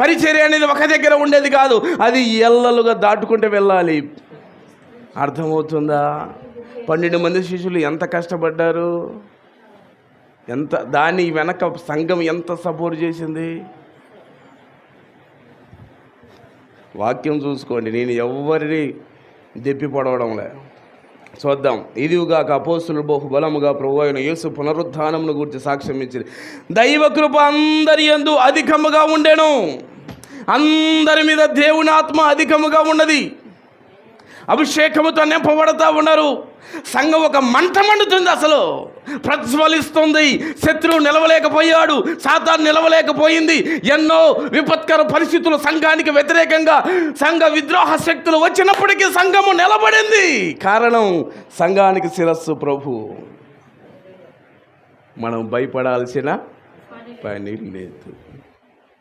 పరిచర్య అనేది ఒక దగ్గర ఉండేది కాదు. అది ఎల్లలుగా దాటుకుంటూ వెళ్ళాలి. అర్థమవుతుందా? పన్నెండు మంది శిష్యులు ఎంత కష్టపడ్డారు? ఎంత దాని వెనక సంఘం ఎంత సపోర్ట్ చేసింది? వాక్యం చూసుకోండి. నేను ఎవరిని దెప్పి పడవడంలే. చూద్దాం ఇదిగాక అపోస్తులు బహు బలముగా ప్రభు అయిన యేసు పునరుద్ధానమును గురించి సాక్ష్యం ఇచ్చింది దైవ కృప అందరి ఎందు అధికముగా ఉండెను. అందరి మీద దేవుని ఆత్మ అధికముగా ఉన్నది. అభిషేకముతో నింపబడతా ఉన్నారు. సంఘం ఒక మంట మండుతుంది అసలు. ప్రజ్వలిస్తుంది. శత్రువు నిలవలేకపోయాడు. సాతాన్ నిలవలేకపోయింది. ఎన్నో విపత్కర పరిస్థితులు సంఘానికి వ్యతిరేకంగా సంఘ విద్రోహ శక్తులు వచ్చినప్పటికీ సంఘము నిలబడింది. కారణం సంఘానికి శిరస్సు ప్రభు. మనం భయపడాల్సిన పని లేదు.